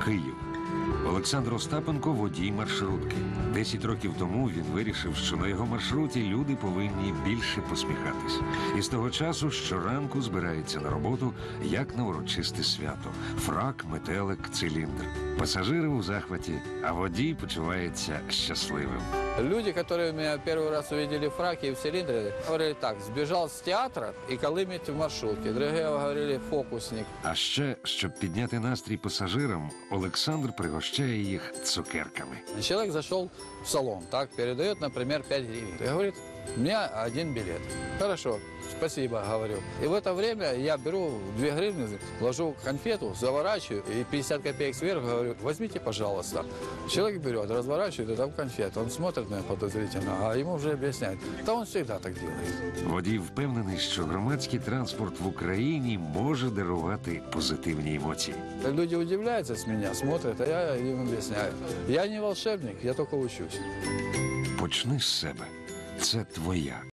可以有。Олександр Остапенко водій маршрутки. Десять років тому він вирішив, що на його маршруті люди повинні більше посміхатись. І з того часу щоранку збирається на роботу як на урочисте свято: фрак, метелик, циліндр. Пасажири у захваті, а водій почувається щасливим. Люди, которые меня первый раз увидели в фраке и в цилиндре, говорили так, сбежал с театра и колымет в маршрутке. Другие говорили, фокусник. А ще, щоб підняти настрій пасажирам, Олександр пригощає их цукерками. Человек зашел в салон, так, передает, например, 5 гривен. И говорит, у меня один билет. Хорошо, спасибо, говорю. И в это время я беру 2 гривны, ложу конфету, заворачиваю и 50 копеек сверху, говорю, возьмите, пожалуйста. Человек берет, разворачивает, и там конфета. Он смотрит на меня подозрительно, а ему уже объясняют. Да он всегда так делает. Водій впевнений, що громадський транспорт в Україні може дарувати позитивні емоції. Люди удивляются с меня, смотрят, а я им объясняю. Я не волшебник, я только учусь. Почни з себе. Це твоя